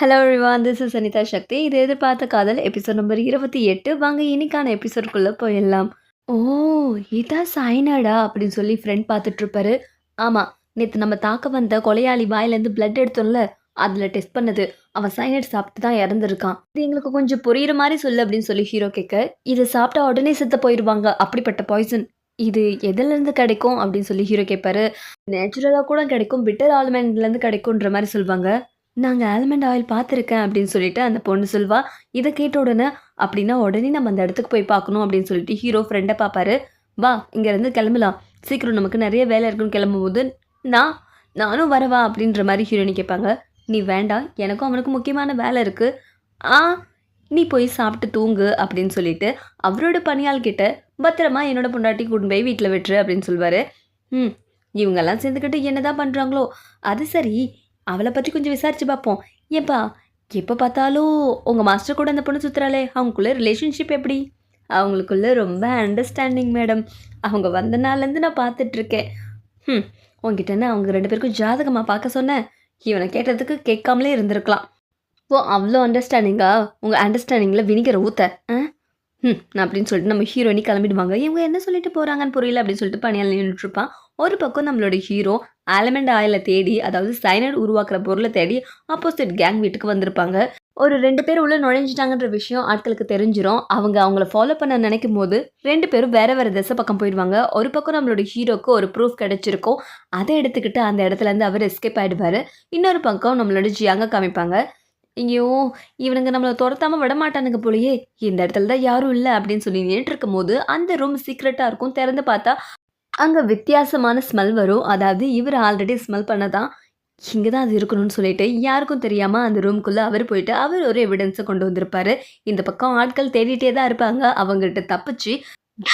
Hello Rivaan this is Anitha Sakthi இது எதிர்பார்த்த காதல் எபிசோட் நம்பர் இருபத்தி எட்டு. வாங்க இன்னைக்கான எபிசோட்குள்ளே போயிடலாம். ஓ இதான் சாய்னாடா அப்படின்னு சொல்லி ஃப்ரெண்ட் பார்த்துட்டு இருப்பாரு ஆமாம் நேற்று நம்ம தாக்க வந்த கொலையாளி வாயிலேருந்து பிளட் எடுத்தோம்ல அதில் டெஸ்ட் பண்ணது. அவன் சைனட் சாப்பிட்டு தான் இறந்துருக்கான். இது எங்களுக்கு கொஞ்சம் புரியுற மாதிரி சொல்லு அப்படின்னு சொல்லி ஹீரோ கேட்க இதை சாப்பிட்டா உடனே செத்து போயிடுவாங்க அப்படிப்பட்ட பாய்சன் இது எதுலேருந்து கிடைக்கும் அப்படின்னு சொல்லி ஹீரோ கேட்பாரு. நேச்சுரலாக கூட கிடைக்கும் பிட்டர் ஆல்மெண்ட்லேருந்து கிடைக்குன்ற மாதிரி சொல்லுவாங்க நாங்கள் ஆல்மண்ட் ஆயில் பார்த்துருக்கேன் அப்படின்னு சொல்லிட்டு அந்த பொண்ணு சொல்வா. இதை கேட்ட உடனே அப்படின்னா உடனே நம்ம அந்த இடத்துக்கு போய் பார்க்கணும் அப்படின்னு சொல்லிட்டு ஹீரோ ஃப்ரெண்டை பார்ப்பாரு வா இங்கேருந்து கிளம்பலாம். சீக்கிரம் நமக்கு நிறைய வேலை இருக்குன்னு கிளம்பும்போது நான் நானும் வரவா? அப்படின்ற மாதிரி ஹீரோனி கேட்பாங்க. நீ வேண்டாம். எனக்கும் அவனுக்கும் முக்கியமான வேலை இருக்குது ஆ நீ போய் சாப்பிட்டு தூங்கு அப்படின்னு சொல்லிட்டு அவரோட பணியால் கிட்ட பத்திரமா என்னோட பொண்டாட்டி கூட்டு போய் வீட்டில் விட்டுரு அப்படின்னு சொல்லுவார் ம் இவங்கெல்லாம் சேர்ந்துக்கிட்டு என்ன தான் பண்ணுறாங்களோ அது சரி. அவளை பற்றி கொஞ்சம் விசாரித்து பார்ப்போம் ஏப்பா எப்போ பார்த்தாலும் உங்கள் மாஸ்டர் கூட அந்த பொண்ணு சுற்றுறாளே அவங்களுக்குள்ள ரிலேஷன்ஷிப் எப்படி? அவங்களுக்குள்ள ரொம்ப அண்டர்ஸ்டாண்டிங் மேடம் அவங்க வந்த நாள்லேருந்து நான் பார்த்துட்ருக்கேன். ம் உங்ககிட்ட அவங்க ரெண்டு பேருக்கும் ஜாதகமாக பார்க்க சொன்னேன். இவனை கேட்டதுக்கு கேட்காமலே இருந்திருக்கலாம். ஓ அவ்வளோ அண்டர்ஸ்டாண்டிங்கா உங்கள் அண்டர்ஸ்டாண்டிங்கில் வினிகரை ஊற்ற ஆ? ம் அப்படின்னு சொல்லிட்டு நம்ம ஹீரோயினி கிளம்பிடுவாங்க. இவங்க என்ன சொல்லிட்டு போகிறாங்கன்னு புரியல அப்படின்னு சொல்லிட்டு பணியால் நின்றுட்டுருப்பான் ஒரு பக்கம் நம்மளோட ஹீரோ ஆலமண்ட் ஆயிலை தேடி அதாவது சைனட் உருவாக்குற பொருளை தேடி ஆப்போசிட் கேங் வீட்டுக்கு வந்திருப்பாங்க. ஒரு ரெண்டு பேர் உள்ள நுழைஞ்சிட்டாங்கன்ற விஷயம் ஆட்களுக்கு தெரிஞ்சிரும். அவங்க அவங்கள ஃபாலோ பண்ண நினைக்கும் போது ரெண்டு பேரும் வேற வேற திசை பக்கம் போயிடுவாங்க. ஒரு பக்கம் நம்மளோட ஹீரோக்கு ஒரு ப்ரூஃப் கிடைச்சிருக்கும். அதை எடுத்துக்கிட்டு அந்த இடத்துல இருந்து அவர் எஸ்கேப் ஆயிடுவாரு. இன்னொரு பக்கம் நம்மளோட ஜியாங்க காமிப்பாங்க. ஐயோ இவனுங்க நம்மளை துரத்தாமல் விட மாட்டானுங்க போலயே. இந்த இடத்துல தான் யாரும் இல்லை அப்படின்னு சொல்லி நின்றுட்டு இருக்கும் போது அந்த ரூம் சீக்ரெட்டாக இருக்கும் திறந்து பார்த்தா அங்கே வித்தியாசமான ஸ்மெல் வரும். அதாவது இவர் ஆல்ரெடி ஸ்மெல் பண்ணதான். இங்கே தான் அது இருக்கணும்னு சொல்லிட்டு யாருக்கும் தெரியாமல் அந்த ரூம்குள்ளே அவர் போயிட்டு அவர் ஒரு எவிடன்ஸை கொண்டு வந்திருப்பாரு. இந்த பக்கம் ஆட்கள் தேடிட்டே தான் இருப்பாங்க. அவங்ககிட்ட தப்பிச்சு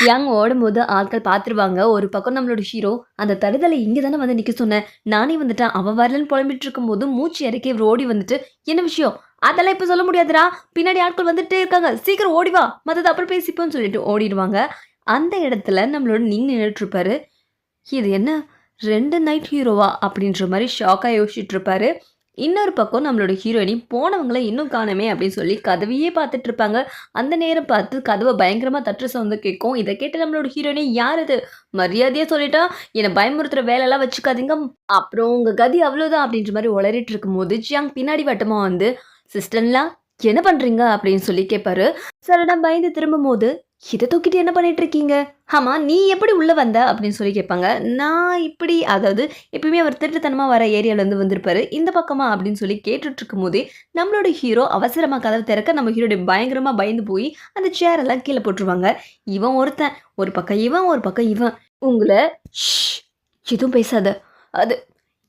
யாங் ஓடும்போது ஆட்கள் பார்த்துருவாங்க. ஒரு பக்கம் நம்மளோட ஹீரோ அந்த தடுதலை இங்கே தானே வந்து நிற்க சொன்னேன். நானே வந்துட்டேன். அவன் வரலன்னு புலம்பிட்டு இருக்கும்போது மூச்சு இறக்கி ஓடி வந்துட்டு என்ன விஷயம்? அதெல்லாம் இப்போ சொல்ல முடியாதுடா. பின்னாடி ஆட்கள் வந்துட்டே இருக்காங்க. சீக்கிரம் ஓடி வா. மற்றது அப்புறம் பேசிப்போன்னு சொல்லிட்டு ஓடிடுவாங்க. அந்த இடத்துல நம்மளோட நீங்க நின்றுட்டுருப்பாரு. இது என்ன? ரெண்டு நைட் ஹீரோவா அப்படின்ற மாதிரி ஷாக்காக யோசிச்சுட்டு இருப்பாரு இன்னொரு பக்கம் நம்மளோட ஹீரோயினி போனவங்களை இன்னும் காணமே அப்படின்னு சொல்லி கதவையே பார்த்துட்டு இருப்பாங்க. அந்த நேரம் பார்த்து கதவை பயங்கரமாக தட்டு சவுந்து கேட்கும். இதை கேட்டு நம்மளோட ஹீரோயினி யார் இது மரியாதையாக சொல்லிட்டா? என்னை பயமுறுத்துற வேலையெல்லாம் வச்சுக்காதீங்க. அப்புறம் உங்கள் கதி அவ்வளோதான் அப்படின்ற மாதிரி உளறிட்டு இருக்கும்போது ஜியாங் பின்னாடி வட்டமாக வந்து சிஸ்டர்லாம் என்ன பண்ணுறீங்க அப்படின்னு சொல்லி கேட்பாரு நான் பயந்து திரும்பும் போது இதை தூக்கிட்டு என்ன பண்ணிட்டு இருக்கீங்க ஆமாம் நீ எப்படி உள்ளே வந்த? அப்படின்னு சொல்லி கேட்பாங்க. நான் இப்படி அதாவது எப்பயுமே அவர் திருட்டுத்தனமாக வர ஏரியாவிலேருந்து வந்திருப்பாரு. இந்த பக்கமா அப்படின்னு சொல்லி கேட்டுட்ருக்கும் போதே நம்மளோட ஹீரோ அவசரமாக கதவை திறக்க நம்ம ஹீரோடைய பயங்கரமாக பயந்து போய் அந்த சேரெல்லாம் கீழே போட்டுருவாங்க. இவன் ஒருத்தன் ஒரு பக்கம் இவன் ஒரு பக்கம் இவன். உங்களை எதுவும் பேசாத. அது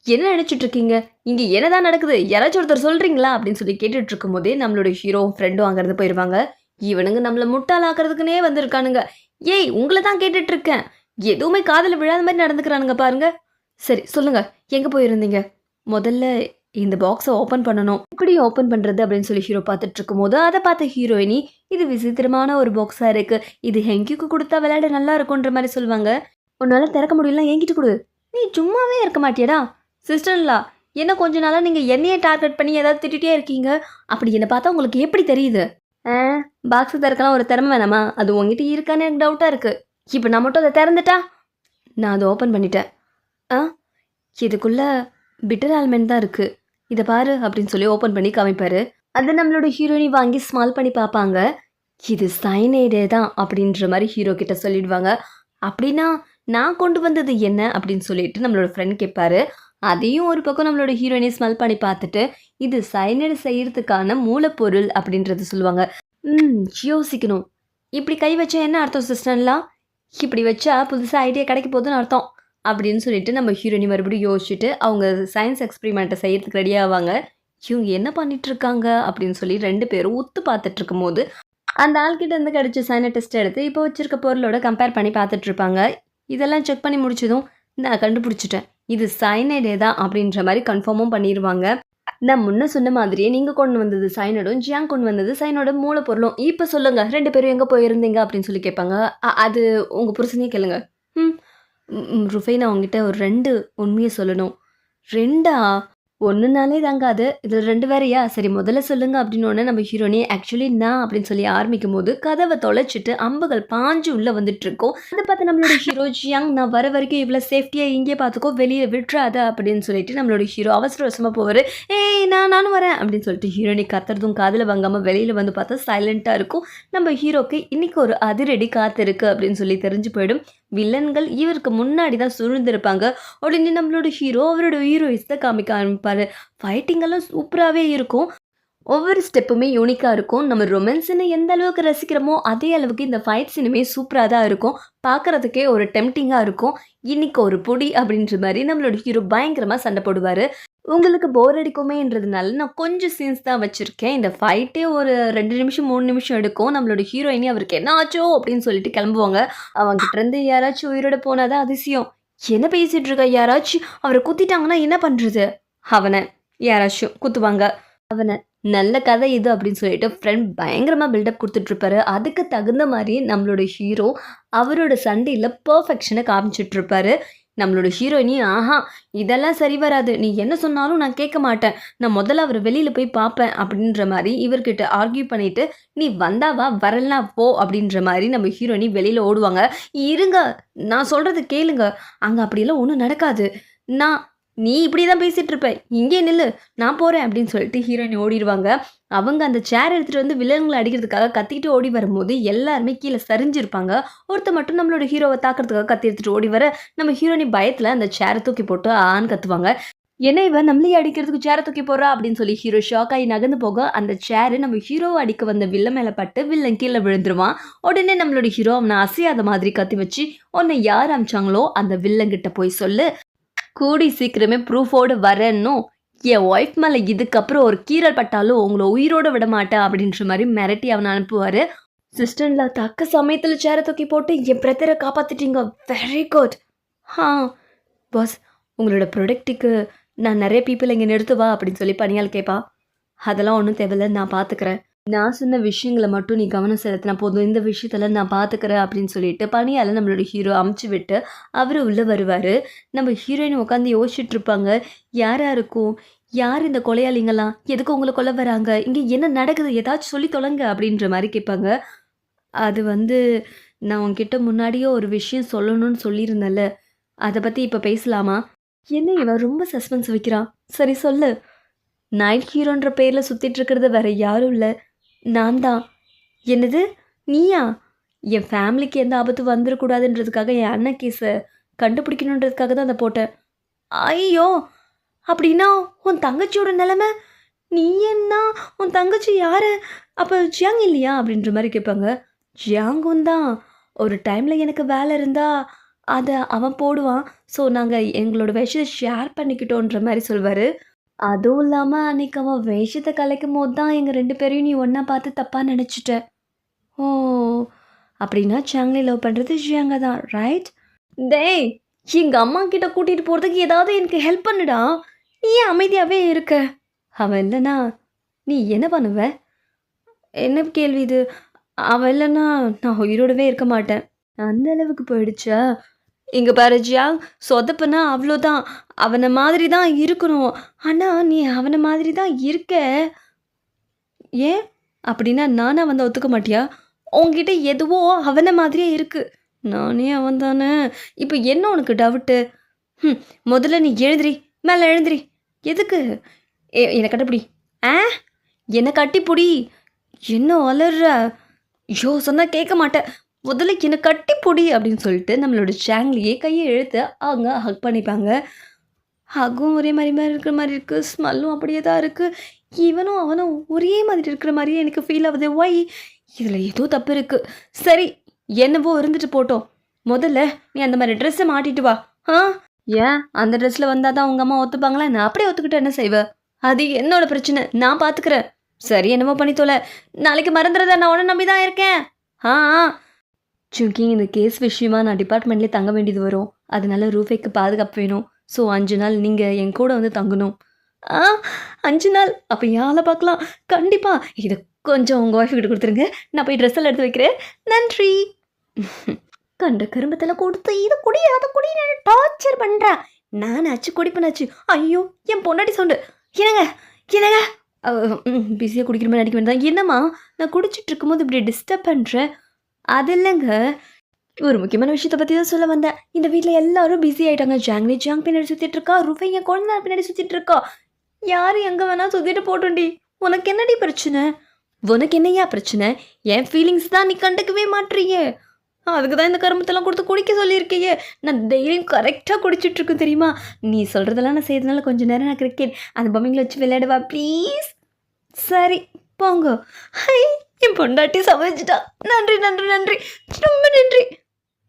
என்ன நினச்சிட்டு இருக்கீங்க இங்கே என்னதான் நடக்குது? யாராச்சும் ஒருத்தர் சொல்கிறீங்களா அப்படின்னு சொல்லி கேட்டுட்டு போதே நம்மளோட ஹீரோ ஃப்ரெண்டும் அங்கேருந்து போயிடுவாங்க இவனுங்க நம்மளை முட்டாளாக்குறதுக்குனே வந்திருக்கானுங்க. ஏய் உங்களை தான் கேட்டுட்டு இருக்கேன் எதுவுமே காதில் விழாத மாதிரி நடந்துக்கிறானுங்க பாருங்க. சரி சொல்லுங்க எங்கே போயிருந்தீங்க? முதல்ல இந்த பாக்ஸை ஓப்பன் பண்ணணும். எப்படி ஓப்பன் பண்ணுறது அப்படின்னு சொல்லி ஹீரோ பார்த்துட்டு இருக்கும்போது அதை பார்த்த ஹீரோயினி இது விசித்திரமான ஒரு பாக்ஸாக இருக்கு. இது ஹெங்கிக்கு கொடுத்தா விளையாட நல்லா இருக்குன்ற மாதிரி சொல்லுவாங்க. உன்னால திறக்க முடியல என்கிட்ட கொடு. நீ சும்மாவே இருக்க மாட்டியடா. சிஸ்டர்லா என்ன கொஞ்ச நாளாக நீங்கள் என்னையே டார்கெட் பண்ணி ஏதாவது திட்டிகிட்டே இருக்கீங்க? அப்படி என்னை பார்த்தா உங்களுக்கு எப்படி தெரியுது? பாக்ஸ் திறக்கலாம் ஒரு திறமை வேணாமா? அது உங்ககிட்ட இருக்கான்னு எனக்கு டவுட்டாக இருக்குது இப்போ நான் மட்டும் அதை திறந்துட்டா? நான் அதை ஓப்பன் பண்ணிட்டேன். ஆ இதுக்குள்ளே பிட்டர் ஆல்மெண்ட் தான் இருக்குது இதை பாரு அப்படின்னு சொல்லி ஓப்பன் பண்ணி காமிப்பார். அதை நம்மளோட ஹீரோயினி வாங்கி ஸ்மால் பண்ணி பார்ப்பாங்க. இது சைனைடே தான் அப்படின்ற மாதிரி ஹீரோ கிட்ட சொல்லிடுவாங்க. அப்படின்னா நான் கொண்டு வந்தது என்ன அப்படின்னு சொல்லிட்டு நம்மளோட ஃப்ரெண்ட் கேட்பாரு. அதையும் ஒரு பக்கம் நம்மளோட ஹீரோயினை ஸ்மெல் பண்ணி பார்த்துட்டு இது சைனைடு செய்யறதுக்கான மூலப்பொருள் அப்படின்றது சொல்லுவாங்க. ம் யோசிக்கணும். இப்படி கை வச்சா என்ன அர்த்தம் சிஸ்டர்லாம் இப்படி வச்சா புதுசாக ஐடியா கிடைக்க போகுதுன்னு அர்த்தம் அப்படின்னு சொல்லிட்டு நம்ம ஹீரோனி மறுபடியும் யோசிச்சுட்டு அவங்க சயின்ஸ் எக்ஸ்பிரிமெண்ட்டை செய்யறதுக்கு ரெடி ஆவாங்க. இவங்க என்ன பண்ணிட்டு இருக்காங்க அப்படின்னு சொல்லி ரெண்டு பேரும் ஒத்து பார்த்துட்டு இருக்கும்போது அந்த ஆள்கிட்ட இருந்து கிடைச்ச சைன டெஸ்ட் எடுத்து இப்போ வச்சிருக்க பொருளோட கம்பேர் பண்ணி பார்த்துட்டு இருப்பாங்க. இதெல்லாம் செக் பண்ணி முடிச்சதும் நான் கண்டுபிடிச்சிட்டேன். இது சைனைடே தான் அப்படின்ற மாதிரி கன்ஃபார்மும் பண்ணிடுவாங்க நான் முன்ன சொன்ன மாதிரியே நீங்கள் கொண்டு வந்தது சைனோடும் ஜியாங் கொண்டு வந்தது சைனோட மூலப்பொருளும் இப்போ சொல்லுங்க ரெண்டு பேரும் எங்கே போயிருந்தீங்க அப்படின்னு சொல்லி கேட்பாங்க. அது உங்கள் புருஷனே கேளுங்க. ம், ருஃபை நான் உங்ககிட்ட ஒரு ரெண்டு உண்மையை சொல்லணும். ரெண்டா ஒன்றுனாலே தாங்காது இதில் ரெண்டு வேறையா? சரி முதல்ல சொல்லுங்க அப்படின்னு நம்ம ஹீரோனி ஆக்சுவலி நான் அப்படின்னு சொல்லி ஆரம்பிக்கும் போது கதவை தொலைச்சிட்டு அம்புகள் பாஞ்சு உள்ளே வந்துட்டு இருக்கோம் அதை பார்த்து நம்மளோட ஹீரோ ஜியாங் நான் வர வரைக்கும் இவ்வளோ சேஃப்டியாக இங்கே பார்த்துக்கோ வெளியே விட்டுறாத அப்படின்னு சொல்லிட்டு நம்மளோட ஹீரோ அவசர அவசரமாக போவார். ஏய் நான் நானும் வரேன் அப்படின்னு சொல்லிட்டு ஹீரோனி கத்துறதும் காதில் வாங்காமல் வெளியில் வந்து பார்த்தா சைலண்ட்டாக இருக்கும். நம்ம ஹீரோக்கு இன்றைக்கி ஒரு அதிரடி காத்திருக்கு அப்படின்னு சொல்லி தெரிஞ்சு போயிடும். வில்லன்கள் இவருக்கு முன்னாடி தான் சுருந்திருப்பாங்க உடனே நம்மளோட ஹீரோ அவரோட ஹீரோயிஸை காமிக்க ஆரம்பிப்பார். ஃபைட்டிங் ஃபைட்டிங்கெல்லாம் சூப்பராகவே இருக்கும். ஒவ்வொரு ஸ்டெப்புமே யூனிக்காக இருக்கும். நம்ம ரொமான்ஸ்னு எந்த அளவுக்கு ரசிக்கிறோமோ அதே அளவுக்கு இந்த ஃபைட் சினிமே சூப்பராக தான் இருக்கும். பார்க்குறதுக்கே ஒரு டெம்டிங்காக இருக்கும். இன்றைக்கி ஒரு பொடி அப்படின்ற மாதிரி நம்மளோட ஹீரோ பயங்கரமாக சண்டை போடுவார். உங்களுக்கு போர் அடிக்குமேன்றதுனால நான் கொஞ்சம் சீன்ஸ் தான் வச்சுருக்கேன். இந்த ஃபைட்டே ஒரு ரெண்டு நிமிஷம் மூணு நிமிஷம் எடுக்கும். நம்மளோட ஹீரோயினி அவருக்கு என்ன ஆச்சோ அப்படின்னு சொல்லிட்டு கிளம்புவாங்க. அவங்ககிட்ட இருந்து யாராச்சும் உயிரோட போனாதான் அதிசயம். என்ன பேசிகிட்டு இருக்க? யாராச்சும் அவரை குத்திட்டாங்கன்னா என்ன பண்ணுறது அவனை. யாராச்சும் குத்துவாங்க அவனை. நல்ல கதை இது அப்படின்னு சொல்லிட்டு ஃப்ரெண்ட் பயங்கரமாக பில்டப் கொடுத்துட்ருப்பாரு அதுக்கு தகுந்த மாதிரி நம்மளோட ஹீரோ அவரோட சண்டையில் பர்ஃபெக்ஷனை காமிச்சிட்ருப்பாரு நம்மளோட ஹீரோயினி ஆஹா இதெல்லாம் சரி வராது. நீ என்ன சொன்னாலும் நான் கேட்க மாட்டேன். நான் முதல்ல அவர் வெளியில் போய் பார்ப்பேன். அப்படின்ற மாதிரி இவர்கிட்ட ஆர்கியூ பண்ணிட்டு நீ வந்தாவா வரலனா போ. அப்படின்ற மாதிரி நம்ம ஹீரோயினி வெளியில் ஓடுவாங்க. இருங்க நான் சொல்கிறது கேளுங்க. அங்கே அப்படியெல்லாம் ஒன்றும் நடக்காது. நான் நீ இப்படி தான் பேசிகிட்டு இருப்ப இங்கே நில்லு நான் போகிறேன் அப்படின்னு சொல்லிட்டு ஹீரோயின் ஓடிடுவாங்க. அவங்க அந்த சேர் எடுத்துகிட்டு வந்து வில்லன்களை அடிக்கிறதுக்காக கத்திக்கிட்டு ஓடி வரும்போது எல்லாருமே கீழே சரிஞ்சிருப்பாங்க. ஒருத்தர் மட்டும் நம்மளோட ஹீரோவை தாக்கிறதுக்காக கத்தி எடுத்துகிட்டு ஓடி வர நம்ம ஹீரோயினி பயத்தில் அந்த சேரை தூக்கி போட்டு ஆன்னு கத்துவாங்க. என்ன இவன் நம்மளையே அடிக்கிறதுக்கு சேரை தூக்கி போடுறா அப்படின்னு சொல்லி ஹீரோ ஷாக் ஆகி நகர்ந்து போக அந்த சேரு நம்ம ஹீரோவை அடிக்க வந்த வில்ல மேலே பட்டு வில்லன் கீழே விழுந்துருவான். உடனே நம்மளோட ஹீரோ அவனை அசையாத மாதிரி கத்தி வச்சு உன்னை யார் அமிச்சாங்களோ அந்த வில்லங்கிட்ட போய் சொல்லு. கூடி சீக்கிரமே ப்ரூஃபோடு வரேன்னும் என் ஒய்ஃப் மேலே இதுக்கப்புறம் ஒரு கீரல் பட்டாலும் உங்களை உயிரோட விட மாட்டேன் அப்படின்ற மாதிரி மிரட்டி அவனை அனுப்புவார். சிஸ்டர்ல தக்க சமயத்தில் சேரை தூக்கி போட்டு என் பிரதரை காப்பாற்றிட்டீங்க வெரி குட் ஆ பாஸ் உங்களோட ப்ரொடக்ட்டுக்கு நான் நிறைய பீப்புள் இங்கே நிறுத்துவா? அப்படின்னு சொல்லி பணியால் கேட்பா அதெல்லாம் ஒன்றும் தேவையில்ல நான் பார்த்துக்கிறேன் நான் சொன்ன விஷயங்களை மட்டும் நீ கவனம் செலுத்தினா போதும். இந்த விஷயத்தில் நான் பார்த்துக்கிறேன் அப்படின்னு சொல்லிட்டு பணியால் நம்மளோட ஹீரோ அமுச்சு விட்டு அவர் உள்ளே வருவார். நம்ம ஹீரோயின் உட்காந்து யோசிச்சுட்டு இருப்பாங்க. யாராக இருக்கும் யார் இந்த கொலையாளிங்களாம் எதுக்கு உங்களை கொல்ல வராங்க? இங்கே என்ன நடக்குது? ஏதாச்சும் சொல்லி தொலைங்க அப்படின்ற மாதிரி கேட்பாங்க. அது வந்து நான் உங்ககிட்ட முன்னாடியே ஒரு விஷயம் சொல்லணும்னு சொல்லியிருந்தேன்ல. அதை பற்றி இப்போ பேசலாமா? என்ன இவன் ரொம்ப சஸ்பென்ஸ் வைக்கிறான் சரி சொல்லு. நைட் ஹீரோன்ற பேரில் சுற்றிட்டு இருக்கிறது வேற யாரும் இல்லை. நான் தான் என்னது? நீயா? என் ஃபேமிலிக்கு எந்த ஆபத்து வந்துடக்கூடாதுன்றதுக்காக என் அண்ணன் கேஸை கண்டுபிடிக்கணுன்றதுக்காக தான் அதை போட்டேன். ஐயோ! அப்படின்னா உன் தங்கச்சியோட நிலமை? நீ என்ன? உன் தங்கச்சி யாரு? அப்போ ஜியாங் இல்லையா? அப்படின்ற மாதிரி கேட்பாங்க. ஜியாங்கும் தான். ஒரு டைமில் எனக்கு வேலை இருந்தால் அதை அவன் போடுவான். ஸோ நாங்கள் எங்களோட விஷயத்தை ஷேர் பண்ணிக்கிட்டோன்ற மாதிரி சொல்வார். அதுவும் இல்லாமல் அன்னைக்கு அவன் வேஷத்தை கலைக்கும் போது தான் எங்கள் ரெண்டு பேரையும் நீ ஒன்றா பார்த்து தப்பாக நினச்சிட்ட. ஓ அப்படின்னா சாங்லி லவ் பண்ணுறது ஷியாங்க தான் ரைட் டேய் எங்கள் அம்மா கிட்ட கூட்டிகிட்டு போகிறதுக்கு ஏதாவது எனக்கு ஹெல்ப் பண்ணுடா. நீ ஏன் அமைதியாகவே இருக்க? அவன் இல்லைனா நீ என்ன பண்ணுவ? என்ன கேள்வி இது? அவன் இல்லைன்னா நான் உயிரோடவே இருக்க மாட்டேன். அந்த அளவுக்கு போயிடுச்சா? இங்கே பாரு ஜியா சொதப்புனா அவ்வளோதான். அவனை மாதிரி தான் இருக்கணும். ஆனால் நீ அவனை மாதிரி தான் இருக்க. ஏன்? அப்படின்னா நானா வந்து ஒத்துக்க மாட்டியா? உன்கிட்ட எதுவோ அவனை மாதிரியே இருக்குது நானே அவன் தானே இப்போ என்ன உனக்கு டவுட்டு ம் முதல்ல நீ எழுதுறி மேலே எழுந்திரி. எதுக்கு? ஏ என்னை கட்டிப்பிடி. ஆ? என்னை கட்டிப்பிடி. என்ன வளர்ற ஐயோ சொன்னால் கேட்க மாட்டேன். முதல்ல என்னை பொடி அப்படின்னு சொல்லிட்டு நம்மளோட சேங்லியே கையை இழுத்து அவங்க ஹக் பண்ணிப்பாங்க. ஹக்கும் ஒரே மாதிரி மாதிரி இருக்கிற மாதிரி இருக்குது ஸ்மெல்லும் அப்படியே தான் இருக்குது இவனும் அவனும் ஒரே மாதிரி இருக்கிற மாதிரியே எனக்கு ஃபீல் ஆகுது. ஒய் இதில் ஏதோ தப்பு இருக்குது சரி என்னவோ இருந்துட்டு போட்டோம். முதல்ல நீ அந்த மாதிரி ட்ரெஸ்ஸை மாட்டிட்டு வா. ஆ? ஏன்? அந்த ட்ரெஸ்ஸில் வந்தால் தான் உங்கள் அம்மா ஒத்துப்பாங்களா? நான் அப்படியே ஒத்துக்கிட்டு என்ன செய்வ? அது என்னோட பிரச்சனை. நான் பார்த்துக்கிறேன் சரி என்னமோ பண்ணி தொலை. நாளைக்கு மறந்துடுறத நான் உடனே நம்பி தான் இருக்கேன். ஆ ஆ. சுங்கி இந்த கேஸ் விஷயமா நான் டிபார்ட்மெண்ட்லேயே தங்க வேண்டியது வரும். அதனால ரூஃபைக்கு பாதுகாப்பு வேணும். ஸோ அஞ்சு நாள் நீங்கள் என் கூட வந்து தங்கணும். ஆ அஞ்சு நாள்? அப்போ யாரை பார்க்கலாம்? கண்டிப்பாக இதை கொஞ்சம் உங்கள் ஒய்ஃப் கிட்ட கொடுத்துருங்க. நான் போய் ட்ரெஸ் எல்லாம் எடுத்து வைக்கிறேன். நன்றி. கண்ட கரும்பத்தில் கொடுத்து இதை குடி அதை குடி டார்ச்சர் பண்ணுறா நான் ஆச்சு குடிப்பனாச்சு. ஐயோ என் பொண்டாட்டி சவுண்டு. என்னங்க? என்னங்க? பிஸியாக குடிக்கிற மாதிரி நடிக்க வேண்டாம் என்னம்மா? நான் குடிச்சிட்டு இருக்கும்போது இப்படி டிஸ்டர்ப் பண்ணுறேன் அது இல்லைங்க. ஒரு முக்கியமான விஷயத்தை பற்றி தான் சொல்ல வந்தேன். இந்த வீட்டில் எல்லாரும் பிஸி ஆகிட்டாங்க ஜாங்லி ஜாங் பின்னாடி சுற்றிட்டு இருக்கா? ருஃபை என் குழந்தை பின்னாடி சுற்றிட்டு இருக்கா? யார் எங்கே வேணால் சுற்றிட்டு போட்டோண்டி. உனக்கு என்னடி பிரச்சனை? உனக்கு என்னையா பிரச்சனை? என் ஃபீலிங்ஸ் தான் நீ கண்டுக்கவே மாட்றியே. அதுக்கு தான் இந்த கரும்பத்தெல்லாம் கொடுத்து குடிக்க சொல்லியிருக்கையே. நான் டெய்லியும் கரெக்டாக குடிச்சிட்ருக்கேன் தெரியுமா? நீ சொல்கிறதெல்லாம் நான் செய்யறதுனால கொஞ்சம் நேரம் நான் கிரிக்கெட் அந்த பொம்மைங்களை வச்சு விளையாடுவா ப்ளீஸ் சரி போங்க. ஹை என் பொண்டாட்டி சமைச்சிட்டா நன்றி நன்றி நன்றி. ரொம்ப நன்றி.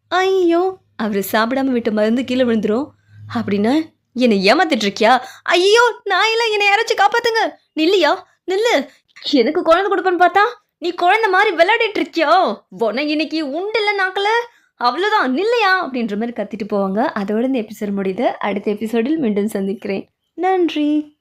ஐயோ அவர் சாப்பிடாம விட்ட மருந்து கீழே விழுந்துரும். அப்படின்னா என்னை ஏமாத்திட்டு இருக்கியா? ஐயோ நான் இல்லை என்னை யாராச்சும் காப்பாத்துங்க. நில்லையா? நில்லு. எனக்கு குழந்தை கொடுப்பேன்னு பார்த்தா நீ குழந்தை மாதிரி விளையாடிட்டு இருக்கியோ? உன இன்னைக்கு உண்டு இல்லை நாக்கல? அவ்வளோதான் நில்லையா? அப்படின்ற மாதிரி கத்திட்டு போவாங்க. அதோட இந்த எபிசோட் முடியுது. அடுத்த எபிசோடில் மீண்டும் சந்திக்கிறேன். நன்றி.